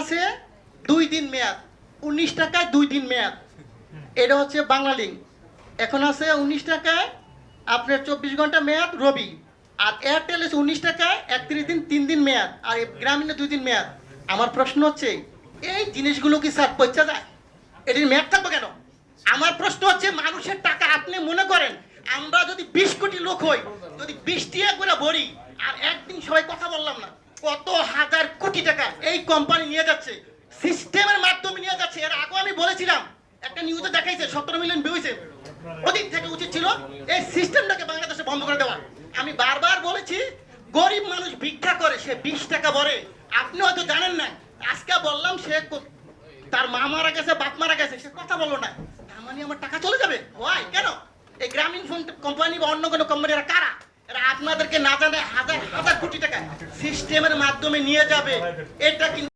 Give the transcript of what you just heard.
আছে, দুই দিন মেয়াদ। উনিশ টাকায় দুই দিন মেয়াদ। এটা হচ্ছে বাংলা লিঙ্ক। এখন আছে উনিশ টাকায় আপনার চব্বিশ ঘণ্টা মেয়াদ রবি। আর এয়ারটেল আছে উনিশ টাকায় একত্রিশ দিন, তিন দিন মেয়াদ। আর গ্রামীণে দুই দিন মেয়াদ। আমার প্রশ্ন হচ্ছে, এই জিনিসগুলো কি স্যার পচা যায়? এটির মেয়াদ থাকবে কেন? আমার প্রশ্ন হচ্ছে, মানুষের টাকা আপনি মনে করেন, আমরা যদি বিশ কোটি লোক হই, যদি বিশ টিয়া করে ভরি, আর একদিন সবাই কথা বললাম না, কত হাজার কোটি টাকা? এই কোম্পানি নিয়ে যাচ্ছে। সিস্টেমের মাধ্যমে নিয়ে যাচ্ছে। এর আগেও আমি বলেছিলাম, একটা নিউজে দেখাইছে, সতেরো মিলিয়ন ভিউ হয়েছে ওদিক থেকে উচিত ছিল এই সিস্টেমটাকে বাংলাদেশে বন্ধ করে দেওয়া। আমি বারবার বলেছি, গরিব মানুষ ভিক্ষা করে, সে বিশ টাকা ভরে। আপনি হয়তো জানেন না, আজকে বললাম সে তার মা মারা গেছে, বাপ মারা গেছে, সে কথা বলল না। তার মানে আমার টাকা চলে যাবে? ওয়াই কেন? এই গ্রামীণ ফোন কোম্পানি বা অন্য কোনো কোম্পানি এরা কারা? এরা আপনাদেরকে না জানে, হাজার হাজার কোটি টাকা সিস্টেমের মাধ্যমে নিয়ে যাবে। এটা কিন্তু